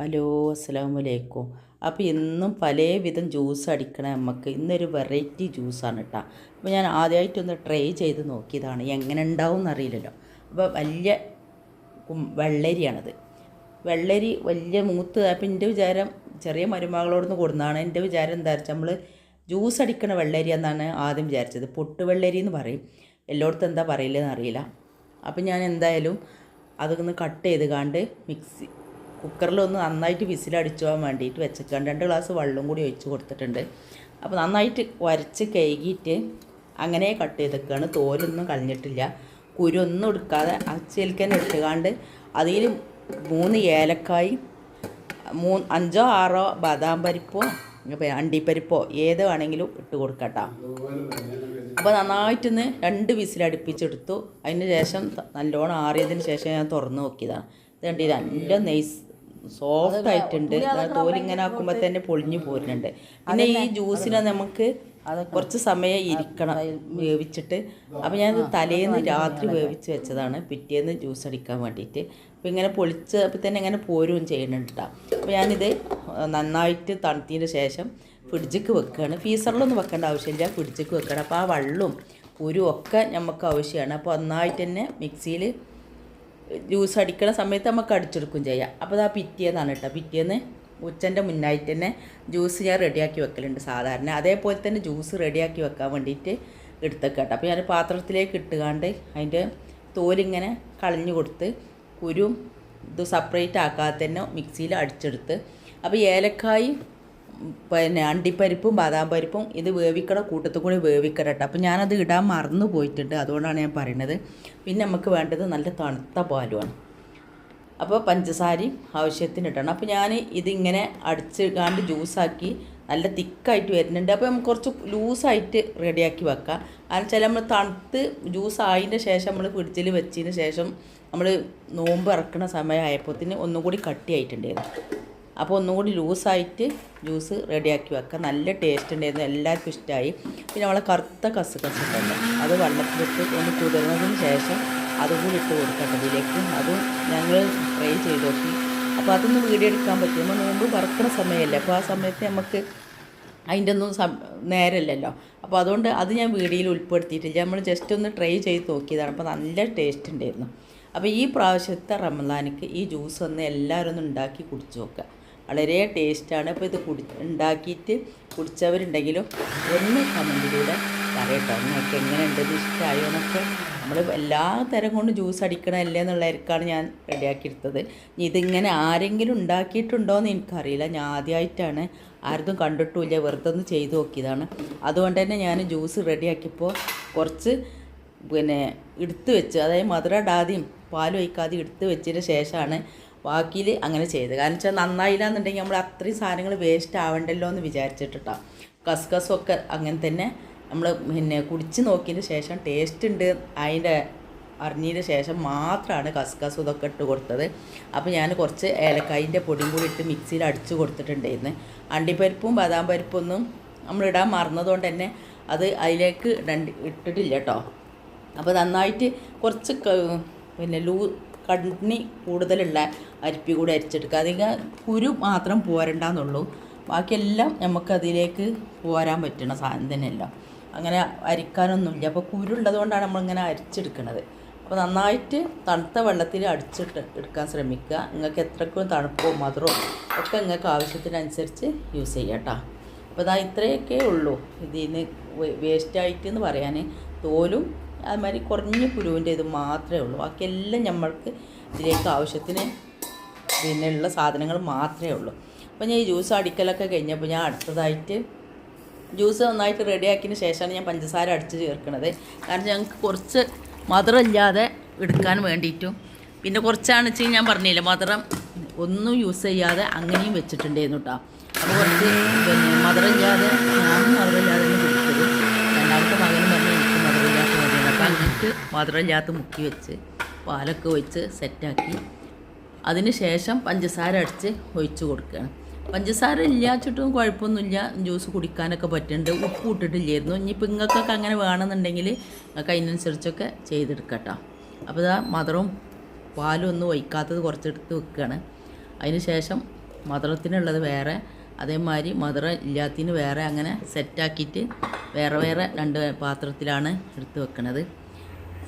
Hello അസ്സാം വലൈക്കും അപ്പോൾ ഇന്നും പലവിധം ജ്യൂസ് അടിക്കണേ നമുക്ക് ഇന്നൊരു വെറൈറ്റി ജ്യൂസാണ് കേട്ടോ അപ്പോൾ ഞാൻ ആദ്യമായിട്ടൊന്ന് ട്രൈ ചെയ്ത് നോക്കിയതാണ്. എങ്ങനെ ഉണ്ടാവും എന്നറിയില്ലല്ലോ അപ്പോൾ വലിയ വെള്ളരിയാണത്. വെള്ളരി വലിയ മൂത്ത് അപ്പോൾ എന്റെ വിചാരം ചെറിയ മരുമകളോടൊന്ന് കൊടുന്നതാണ് എന്റെ വിചാരം എന്താ വെച്ചാൽ നമ്മൾ ജ്യൂസ് അടിക്കണ വെള്ളരി എന്നാണ് ആദ്യം വിചാരിച്ചത്. പൊട്ട് വെള്ളരി എന്ന് പറയും. എല്ലായിടത്തും എന്താ പറയില്ലെന്ന് അറിയില്ല. അപ്പം ഞാൻ എന്തായാലും അതൊന്ന് കട്ട് ചെയ്ത് കാണ്ട് മിക്സി കുക്കറിലൊന്ന് നന്നായിട്ട് വിസിലടിച്ചു പോകാൻ വേണ്ടിയിട്ട് വെച്ചേക്കാം രണ്ട് ഗ്ലാസ് വെള്ളം കൂടി ഒഴിച്ച് കൊടുത്തിട്ടുണ്ട്. അപ്പോൾ നന്നായിട്ട് വരച്ച് കഴുകിയിട്ട് അങ്ങനെ കട്ട് ചെയ്തേക്കാണ്. തോലൊന്നും കളഞ്ഞിട്ടില്ല. കുരൊന്നും എടുക്കാതെ അച്ചിൽക്കന്നെ എടുത്തുകാണ്ട് അതിൽ മൂന്ന് ഏലക്കായി മൂ അഞ്ചോ ആറോ ബദാം പരിപ്പോ അണ്ടിപ്പരിപ്പോ ഏത് വേണമെങ്കിലും ഇട്ട് കൊടുക്കട്ടോ. അപ്പോൾ നന്നായിട്ടൊന്ന് രണ്ട് വിസിൽ അടുപ്പിച്ചെടുത്തു അതിന് ശേഷം നല്ലോണം ആറിയതിന് ശേഷം ഞാൻ തുറന്ന് നോക്കിയതാണ് ഇത് കണ്ടില്ല? നല്ല നെയ്സ് സോഫ്റ്റ് ആയിട്ടുണ്ട്. തോലിങ്ങനെ ആക്കുമ്പോൾ തന്നെ പൊളിഞ്ഞു പോരുന്നുണ്ട്. പിന്നെ ഈ ജ്യൂസിനെ നമുക്ക് കുറച്ച് സമയം ഇരിക്കണം. വേവിച്ചിട്ട്. അപ്പോൾ ഞാൻ തലേന്ന് രാത്രി വേവിച്ച് വെച്ചതാണ്. പിറ്റേന്ന് ജ്യൂസ് അടിക്കാൻ വേണ്ടിയിട്ട് അപ്പോൾ ഇങ്ങനെ പൊളിച്ച് അപ്പോൾ തന്നെ ഇങ്ങനെ പോരുകയും ചെയ്യുന്നുണ്ട് അപ്പോൾ ഞാനിത് നന്നായിട്ട് തണുത്തതിന് ശേഷം ഫ്രിഡ്ജിക്ക് വെക്കുകയാണ് ഫീസറിലൊന്നും വെക്കേണ്ട ആവശ്യമില്ല. ഫ്രിഡ്ജിക്ക് വെക്കണം. അപ്പോൾ ആ വെള്ളവും ഒരു ഒക്കെ നമുക്ക് ആവശ്യമാണ് അപ്പോൾ നന്നായിട്ട് തന്നെ മിക്സിയിൽ ജ്യൂസ് അടിക്കണ സമയത്ത് നമുക്ക് അടിച്ചെടുക്കും ചെയ്യാം. അപ്പോൾ അത് ആ പിറ്റേന്നാണ് കേട്ടോ പിറ്റേന്ന് ഉച്ചന്റെ മുന്നായിട്ട് തന്നെ ജ്യൂസ് ഞാൻ റെഡിയാക്കി വെക്കലുണ്ട് സാധാരണ. അതേപോലെ തന്നെ ജ്യൂസ് റെഡിയാക്കി വെക്കാൻ വേണ്ടിയിട്ട് എടുത്തൊക്കെ കേട്ടോ അപ്പോൾ ഞാൻ പാത്രത്തിലേക്ക് ഇട്ടുകാണ്ട് അതിന്റെ തോലിങ്ങനെ കളഞ്ഞു കൊടുത്ത് കുരും ഇത് സെപ്പറേറ്റ് ആക്കാതെ തന്നെ മിക്സിയിൽ അടിച്ചെടുത്ത്. അപ്പോൾ ഏലക്കായും പിന്നെ അണ്ടിപ്പരിപ്പും ബാദാം പരിപ്പും ഇത് വേവിക്കണ കൂട്ടത്തിൽ കൂടി വേവിക്കരട്ടെ. അപ്പോൾ ഞാനത് ഇടാൻ മറന്നു പോയിട്ടുണ്ട്. അതുകൊണ്ടാണ് ഞാൻ പറയുന്നത്. പിന്നെ നമുക്ക് വേണ്ടത് നല്ല തണുത്ത പാലുമാണ്. അപ്പോൾ പഞ്ചസാരയും ആവശ്യത്തിന് ഇട്ടണം അപ്പോൾ ഞാൻ ഇതിങ്ങനെ അടിച്ച് കാണ്ട് ജ്യൂസാക്കി നല്ല തിക്കായിട്ട് വരുന്നുണ്ട്. അപ്പോൾ നമുക്ക് കുറച്ച് ലൂസായിട്ട് റെഡിയാക്കി വെക്കാം. കാരണം വെച്ചാൽ നമ്മൾ തണുത്ത് ജ്യൂസ് ആയതിന്റെ ശേഷം നമ്മൾ ഫ്രിഡ്ജിൽ വെച്ചതിന് ശേഷം നമ്മൾ നോമ്പ് ഇറക്കുന്ന സമയമായപ്പോഴത്തേന് ഒന്നും കൂടി കട്ടിയായിട്ടുണ്ടായിരുന്നു. അപ്പോൾ ഒന്നുകൂടി ലൂസായിട്ട് ജ്യൂസ് റെഡിയാക്കി വെക്കാം. നല്ല ടേസ്റ്റ് ഉണ്ടായിരുന്നു. എല്ലാവർക്കും ഇഷ്ടമായി പിന്നെ നമ്മളെ കറുത്ത കസുകസ് ഉണ്ടല്ലോ. അത് വെള്ളത്തിലിട്ട് ഒന്ന് കുതിർന്നതിന് ശേഷം അതുകൂടി ഇട്ട് കൊടുക്കട്ടെ ഇതിലേക്ക്. അതും ഞങ്ങൾ ട്രൈ ചെയ്ത് നോക്കി. അപ്പോൾ അതൊന്നും വീഡിയോ എടുക്കാൻ പറ്റും. നമ്മൾ നോമ്പ് വറക്കണ സമയമല്ലേ. അപ്പോൾ ആ സമയത്ത് നമുക്ക് അതിന്റെ ഒന്നും സം നേരമല്ലല്ലോ അപ്പോൾ അതുകൊണ്ട് അത് ഞാൻ വീഡിയോയിൽ ഉൾപ്പെടുത്തിയിട്ടില്ല. നമ്മൾ ജസ്റ്റ് ഒന്ന് ട്രൈ ചെയ്ത് നോക്കിയതാണ്. അപ്പോൾ നല്ല ടേസ്റ്റ് ഉണ്ടായിരുന്നു. അപ്പോൾ ഈ പ്രാവശ്യത്തെ റമദാനിക്ക് ഈ ജ്യൂസ് ഒന്ന് എല്ലാവരും ഒന്ന് ഉണ്ടാക്കി കുടിച്ച് നോക്കുക. വളരെ ടേസ്റ്റാണ്. അപ്പോൾ ഇത് കുടി ഉണ്ടാക്കിയിട്ട് കുടിച്ചവരുണ്ടെങ്കിലും ഒന്ന് കമന്റിലൂടെ പറയട്ടോ. നിങ്ങൾക്ക് എങ്ങനെയുണ്ട് ഇത് ഇഷ്ടമായോ എന്നൊക്കെ. നമ്മൾ എല്ലാ തരം കൊണ്ട് ജ്യൂസ് അടിക്കണമല്ലേ എന്നുള്ളവർക്കാണ് ഞാൻ റെഡിയാക്കിയെടുത്തത്. ഇതിങ്ങനെ ആരെങ്കിലും ഉണ്ടാക്കിയിട്ടുണ്ടോ എന്ന് എനിക്കറിയില്ല. ഞാൻ ആദ്യമായിട്ടാണ് ആർക്കും കണ്ടിട്ടുമില്ല. വെറുതെ ഒന്ന് ചെയ്ത് നോക്കിയതാണ്. അതുകൊണ്ട് തന്നെ ഞാൻ ജ്യൂസ് റെഡിയാക്കിയപ്പോൾ കുറച്ച് പിന്നെ എടുത്ത് വെച്ച് അതായത് മധുരം ഇടാതെയും പാൽ ഒഴിക്കാതെ എടുത്ത് വെച്ചതിന് ശേഷമാണ് ബാക്കിയിൽ അങ്ങനെ ചെയ്ത്. കാരണം വെച്ചാൽ നന്നായില്ല എന്നുണ്ടെങ്കിൽ നമ്മൾ അത്രയും സാധനങ്ങൾ വേസ്റ്റ് ആവണ്ടല്ലോ എന്ന് വിചാരിച്ചിട്ടാ കസ്കസൊക്കെ അങ്ങനെ തന്നെ നമ്മൾ പിന്നെ കുടിച്ച് നോക്കിയതിന് ശേഷം ടേസ്റ്റ് ഉണ്ട് അതിന്റെ അറിഞ്ഞതിന് ശേഷം മാത്രമാണ് കസ്കസ് ഇതൊക്കെ ഇട്ട് കൊടുത്തത്. അപ്പോൾ ഞാൻ കുറച്ച് ഏലക്കായിന്റെ പൊടിയും കൂടി ഇട്ട് മിക്സിയിൽ അടിച്ച് കൊടുത്തിട്ടുണ്ടായിരുന്നു. അണ്ടിപ്പരിപ്പും ബദാം പരിപ്പൊന്നും നമ്മൾ ഇടാൻ മറന്നതുകൊണ്ട് തന്നെ അത് അതിലേക്ക് ഇട്ടിട്ടില്ല കേട്ടോ അപ്പോൾ നന്നായിട്ട് കുറച്ച് പിന്നെ ലൂ കണ്ണി കൂടുതലുള്ള അരിപ്പി കൂടി അരിച്ചെടുക്കുക. അധികം കുരു മാത്രം പോരണ്ടെന്നുള്ളൂ. ബാക്കിയെല്ലാം നമുക്കതിലേക്ക് പോരാൻ പറ്റണ സാധനം തന്നെയല്ലോ. അങ്ങനെ അരിക്കാനൊന്നുമില്ല. അപ്പോൾ കുരുള്ളത് ഉള്ളതുകൊണ്ടാണ് നമ്മളിങ്ങനെ അരിച്ചെടുക്കുന്നത് അപ്പോൾ നന്നായിട്ട് തണുത്ത വെള്ളത്തിൽ അടിച്ചിട്ട് എടുക്കാൻ ശ്രമിക്കുക. നിങ്ങൾക്ക് എത്രക്കും തണുപ്പോ മധുരമോ ഒക്കെ നിങ്ങൾക്ക് ആവശ്യത്തിനനുസരിച്ച് യൂസ് ചെയ്യാം കേട്ടോ. അപ്പോൾ ഇതാ ഇത്രയൊക്കെ ഉള്ളൂ. ഇതിന് വേസ്റ്റായിട്ട് എന്ന് പറയാൻ തോലും അതുമാതിരി കുറഞ്ഞ കുരുവിന്റെ ഇത് മാത്രമേ ഉള്ളൂ. ബാക്കിയെല്ലാം നമ്മൾക്ക് ഇതിലേക്ക് ആവശ്യത്തിന് പിന്നെയുള്ള സാധനങ്ങൾ മാത്രമേ ഉള്ളൂ. അപ്പോൾ ഞാൻ ഈ ജ്യൂസ് അടിക്കലൊക്കെ കഴിഞ്ഞപ്പോൾ ഞാൻ അടുത്തതായിട്ട് ജ്യൂസ് നന്നായിട്ട് റെഡിയാക്കിയതിന് ശേഷമാണ് ഞാൻ പഞ്ചസാര അടിച്ച് ചേർക്കുന്നത് കാരണം ഞങ്ങൾക്ക് കുറച്ച് മധുരം ഇല്ലാതെ എടുക്കാൻ വേണ്ടിയിട്ടും പിന്നെ കുറച്ചാണ് വെച്ചാൽ ഞാൻ പറഞ്ഞില്ല മധുരം ഒന്നും യൂസ് ചെയ്യാതെ അങ്ങനെയും വെച്ചിട്ടുണ്ടായിരുന്നു കേട്ടോ അപ്പോൾ കുറച്ച് പിന്നെ മധുരം ഇല്ലാതെ ഞാൻ മധുരം മതിയാണ് മധുരമില്ലാത്ത മുക്കി വെച്ച് പാലൊക്കെ ഒഴിച്ച് സെറ്റാക്കി. അതിന് ശേഷം പഞ്ചസാര അടിച്ച് ഒഴിച്ച് കൊടുക്കുകയാണ്. പഞ്ചസാര ഇല്ലാച്ചിട്ടും കുഴപ്പമൊന്നുമില്ല. ജ്യൂസ് കുടിക്കാനൊക്കെ പറ്റുന്നുണ്ട്. ഉപ്പ് ഇട്ടിട്ടില്ലായിരുന്നു. ഇനിയിപ്പോൾ നിങ്ങൾക്കൊക്കെ അങ്ങനെ വേണമെന്നുണ്ടെങ്കിൽ നിങ്ങൾക്ക് അതിനനുസരിച്ചൊക്കെ ചെയ്തെടുക്കട്ടോ. അപ്പോൾ ഇതാ മധുരവും പാലും ഒന്നും ഒഴിക്കാത്തത് കുറച്ചെടുത്ത് വെക്കുകയാണ്. അതിന് ശേഷം മധുരത്തിനുള്ളത് വേറെ. അതേമാതിരി മധുരം ഇല്ലാത്തതിന് വേറെ അങ്ങനെ സെറ്റാക്കിയിട്ട് വേറെ വേറെ രണ്ട് പാത്രത്തിലാണ് എടുത്ത് വെക്കണത്.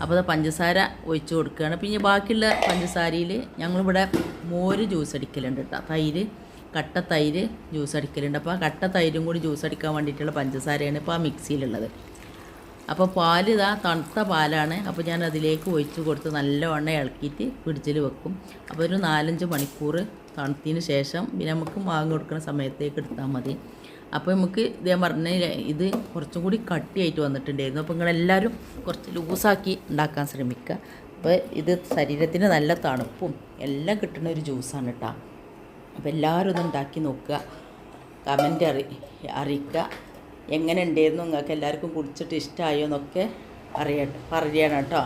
അപ്പോൾ അത് പഞ്ചസാര ഒഴിച്ച് കൊടുക്കുകയാണ്. പിന്നെ ബാക്കിയുള്ള പഞ്ചസാരയിൽ ഞങ്ങളിവിടെ മോര് ജ്യൂസ് അടിക്കലുണ്ട് കേട്ടോ തൈര് കട്ട തൈര് ജ്യൂസ് അടിക്കലുണ്ട്. അപ്പോൾ ആ കട്ട തൈരും കൂടി ജ്യൂസ് അടിക്കാൻ വേണ്ടിയിട്ടുള്ള പഞ്ചസാരയാണ് ഇപ്പോൾ ആ മിക്സിയിലുള്ളത്. അപ്പോൾ പാൽ ഇതാ തണുത്ത പാലാണ്. അപ്പോൾ ഞാൻ അതിലേക്ക് ഒഴിച്ച് കൊടുത്ത് നല്ലവണ്ണം ഇളക്കിയിട്ട് ഫ്രിഡ്ജിൽ വെക്കും. അപ്പോൾ ഒരു നാലഞ്ച് മണിക്കൂർ തണുത്തതിന് ശേഷം പിന്നെ നമുക്ക് മാങ്ങ കൊടുക്കുന്ന സമയത്തേക്ക് എടുത്താൽ മതി. അപ്പോൾ നമുക്ക് ഇതേ പറഞ്ഞ ഇത് കുറച്ചും കൂടി കട്ടിയായിട്ട് വന്നിട്ടുണ്ടായിരുന്നു. അപ്പോൾ നിങ്ങളെല്ലാവരും കുറച്ച് ലൂസാക്കി ഉണ്ടാക്കാൻ ശ്രമിക്കുക അപ്പോൾ ഇത് ശരീരത്തിന് നല്ല തണുപ്പും എല്ലാം കിട്ടുന്ന ഒരു ജ്യൂസാണ് കേട്ടോ അപ്പോൾ എല്ലാവരും ഇത് ഉണ്ടാക്കി നോക്കുക കമന്റ് അറി അറിയിക്കുക എങ്ങനെ ഉണ്ടായിരുന്നു? നിങ്ങൾക്ക് എല്ലാവർക്കും കുടിച്ചിട്ട് ഇഷ്ടമായോ എന്നൊക്കെ അറിയട്ടെ പറയണം കേട്ടോ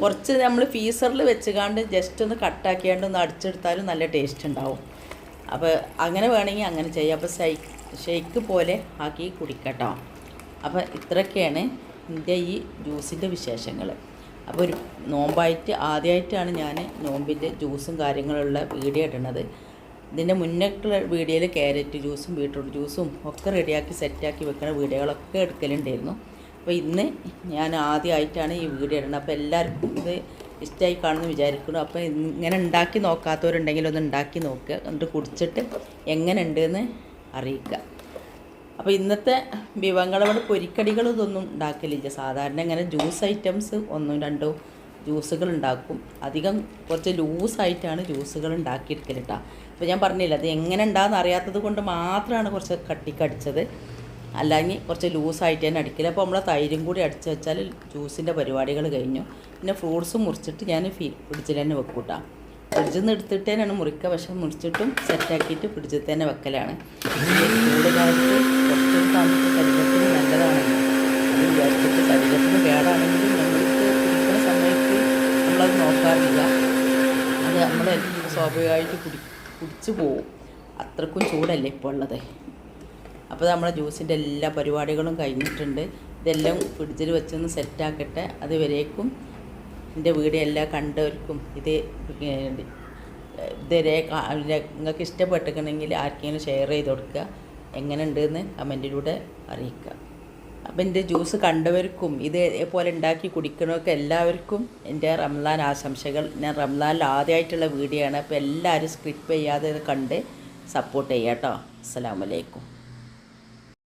കുറച്ച് നമ്മൾ ഫീസറിൽ വെച്ചുകാണ്ട് ജസ്റ്റ് ഒന്ന് കട്ടാക്കിയാണ്ട് ഒന്ന് അടിച്ചെടുത്താലും നല്ല ടേസ്റ്റ് ഉണ്ടാവും. അപ്പോൾ അങ്ങനെ വേണമെങ്കിൽ അങ്ങനെ ചെയ്യാം. അപ്പോൾ ഷെയ്ക്ക് ഷെയ്ക്ക് പോലെ ആക്കി കുടിക്കട്ടോ. അപ്പോൾ ഇത്രയൊക്കെയാണ് എന്റെ ഈ ജ്യൂസിന്റെ വിശേഷങ്ങൾ അപ്പോൾ ഒരു നോമ്പായിട്ട് ആദ്യമായിട്ടാണ് ഞാൻ നോമ്പിന്റെ ജ്യൂസും കാര്യങ്ങളുള്ള വീഡിയോ ഇടുന്നത് ഇതിന്റെ മുന്നേക്കുള്ള വീഡിയോയിൽ ക്യാരറ്റ് ജ്യൂസും ബീട്രൂട്ട് ജ്യൂസും ഒക്കെ റെഡിയാക്കി സെറ്റാക്കി വെക്കുന്ന വീഡിയോകളൊക്കെ എടുക്കലുണ്ടായിരുന്നു. അപ്പോൾ ഇന്ന് ഞാൻ ആദ്യമായിട്ടാണ് ഈ വീഡിയോ ഇടുന്നത് അപ്പോൾ എല്ലാവർക്കും ഇത് ഇഷ്ടമായി കാണുമെന്ന് വിചാരിക്കുന്നു. അപ്പോൾ ഇങ്ങനെ ഉണ്ടാക്കി നോക്കാത്തവരുണ്ടെങ്കിൽ ഒന്ന് ഉണ്ടാക്കി നോക്കുക എന്നിട്ട് കുടിച്ചിട്ട് എങ്ങനെ ഉണ്ടെന്ന് അറിയിക്കുക അപ്പോൾ ഇന്നത്തെ വിഭവങ്ങളോട് പൊരിക്കടികൾ ഇതൊന്നും ഉണ്ടാക്കലില്ല. സാധാരണ ഇങ്ങനെ ജ്യൂസ് ഐറ്റംസ് ഒന്നും രണ്ടോ ജ്യൂസുകൾ ഉണ്ടാക്കും. അധികം കുറച്ച് ലൂസായിട്ടാണ് ജ്യൂസുകൾ ഉണ്ടാക്കിയെടുക്കൽ കേട്ടോ അപ്പോൾ ഞാൻ പറഞ്ഞില്ല അത് എങ്ങനെ ഉണ്ടാകുന്ന അറിയാത്തത് കൊണ്ട് മാത്രമാണ് കുറച്ച് കട്ടിക്കടിച്ചത് അല്ലെങ്കിൽ കുറച്ച് ലൂസായിട്ട് തന്നെ അടിക്കില്ല അപ്പോൾ നമ്മളെ തൈരും കൂടി അടിച്ച് വെച്ചാൽ ജ്യൂസിന്റെ പരിപാടികൾ കഴിഞ്ഞു. പിന്നെ ഫ്രൂട്ട്സ് മുറിച്ചിട്ട് ഞാൻ ഫ്രിഡ്ജിൽ തന്നെ വെക്കും കേട്ടോ ഫ്രിഡ്ജിൽ നിന്ന് എടുത്തിട്ട് തന്നെയാണ് മുറിക്കുക. പക്ഷെ മുറിച്ചിട്ടും സെറ്റാക്കിയിട്ട് ഫ്രിഡ്ജിൽ തന്നെ വെക്കലാണ്. നമ്മൾ സ്വാഭാവികമായിട്ട് കുടി കുടിച്ചു പോവും. അത്രക്കും ചൂടല്ലേ ഇപ്പോൾ ഉള്ളത്. അപ്പോൾ നമ്മുടെ ജ്യൂസിന്റെ എല്ലാ പരിപാടികളും കഴിഞ്ഞിട്ടുണ്ട്. ഇതെല്ലാം ഫ്രിഡ്ജിൽ വെച്ചൊന്ന് സെറ്റാക്കട്ടെ അതുവരേക്കും എന്റെ വീഡിയോ എല്ലാം കണ്ടവർക്കും ഇത് ഇതുവരെ നിങ്ങൾക്ക് ഇഷ്ടപ്പെട്ടിട്ടുണ്ടെങ്കിൽ ആർക്കെങ്കിലും ഷെയർ ചെയ്ത് കൊടുക്കുക. എങ്ങനെ ഉണ്ടെന്ന് കമന്റിലൂടെ അറിയിക്കുക. അപ്പം എന്റെ ജ്യൂസ് കണ്ടവർക്കും ഇതേപോലെ ഉണ്ടാക്കി കുടിക്കണമൊക്കെ എല്ലാവർക്കും എന്റെ റംലാൻ ആശംസകൾ. ഞാൻ റംലാനിൽ ആദ്യമായിട്ടുള്ള വീഡിയോ ആണ്. അപ്പോൾ എല്ലാവരും സ്ക്രിപ്പ് ചെയ്യാതെ കണ്ട് സപ്പോർട്ട് ചെയ്യാം കേട്ടോ. അസ്സാം വലൈക്കും